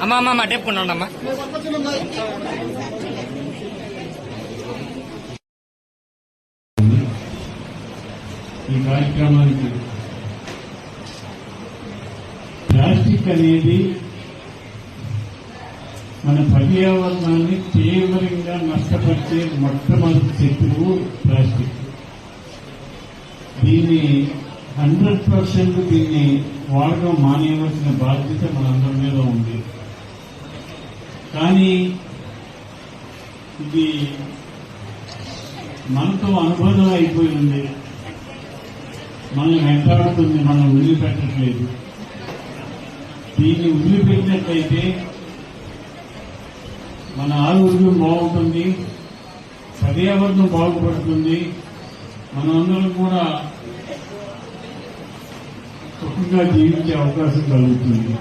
అమ్మా అమ్మా అమ్మా టెప్పుకున్నాడు అమ్మా ఈ కార్యక్రమానికి ప్లాస్టిక్ అనేది మన పర్యావరణాన్ని తీవ్రంగా నష్టపరిచే మొట్టమొదటి శత్రువు ప్లాస్టిక్. దీన్ని హండ్రెడ్ పర్సెంట్ దీన్ని వాడడం మానేయవలసిన బాధ్యత మనందరి మీద ఉంది. కానీ ఇది మనతో అనుబంధం అయిపోయింది మనం వెంటాడుతుంది మనం వదిలిపెట్టట్లేదు. దీన్ని వదిలిపెట్టినట్లయితే మన ఆరోగ్యం బాగుంటుంది పర్యావరణం బాగుపడుతుంది. మనందరం కూడా సుఖంగా జీవించే అవకాశం కలుగుతుంది.